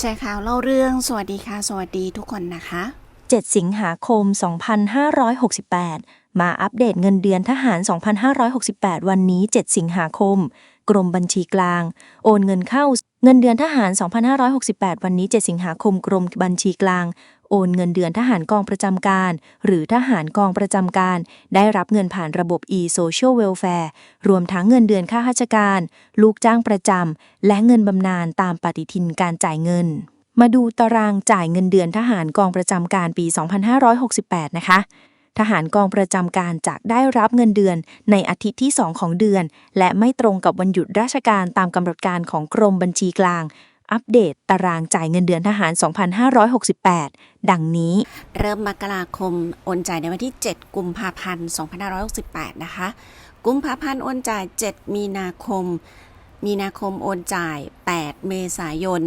แชร์ข่าวเล่าเรื่อง สวัสดีค่ะ สวัสดีทุกคนนะคะ 7 สิงหาคม 2568 มาอัปเดตเงินเดือนทหาร 2568 วันนี้ 7 สิงหาคม กรมบัญชีกลาง โอนเงินเข้า เงินเดือนทหาร 2568 วันนี้ 7 สิงหาคมกรมบัญชีกลาง โอนเงินเดือนทหารกองประจำการ หรือทหารกองประจำการ ได้รับเงินผ่านระบบ e-social welfare รวมทั้งเงินเดือนค่าราชการ ลูกจ้างประจำ และเงินบำนาญตามปฏิทินการจ่ายเงิน มาดูตารางจ่ายเงินเดือนทหารกองประจำการปี 2568 นะคะ ทหารกองประจำการจะได้รับเงินเดือนในอาทิตย์ที่ 2 ของเดือน และไม่ตรงกับวันหยุดราชการตามกำหนดการของกรมบัญชีกลาง อัปเดตตารางจ่ายเงินเดือนทหาร 2568 ดังนี้ เริ่มมกราคมโอนจ่ายในวันที่ 7 กุมภาพันธ์ 2568 นะคะ กุมภาพันธ์โอนจ่าย 7 มีนาคม มีนาคมโอนจ่าย 8 เมษายน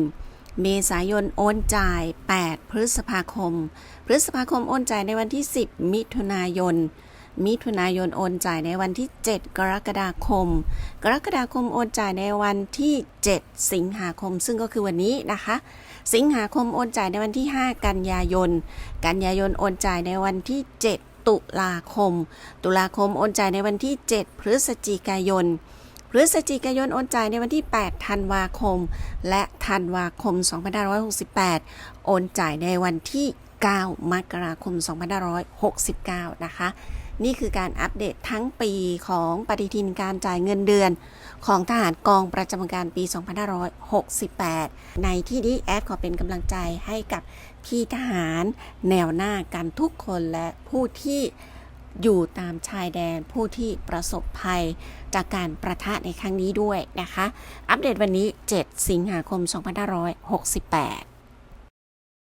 เมษายนโอนจ่าย 8 พฤษภาคม พฤษภาคมโอนจ่ายในวันที่ 10 มิถุนายน มิถุนายนโอนจ่ายในวันที่ 7 กรกฎาคม กรกฎาคมโอนจ่ายในวันที่ 7 สิงหาคม ซึ่งก็คือวันนี้นะคะ สิงหาคมโอนจ่ายในวันที่ 5 กันยายน กันยายนโอนจ่ายในวันที่ 7 ตุลาคม ตุลาคมโอนจ่ายในวันที่ 7 พฤศจิกายน พฤศจิกายนโอนจ่ายในวันที่ 8 ธันวาคม และธันวาคม 2568 โอนจ่ายในวันที่ 9 มกราคม 2569 นะคะ นี่คือการอัปเดตทั้งปีของปฏิทินการจ่ายเงินเดือน ของทหารกองประจำการปี 2568 ในที่นี้แอดขอเป็นกำลังใจให้กับพี่ทหาร แนวหน้ากันทุกคนและผู้ที่ อยู่ตามชายแดนผู้ที่ประสบภัยจากการประทะในครั้งนี้ด้วยนะคะ อัปเดตวันนี้ 7 สิงหาคม 2568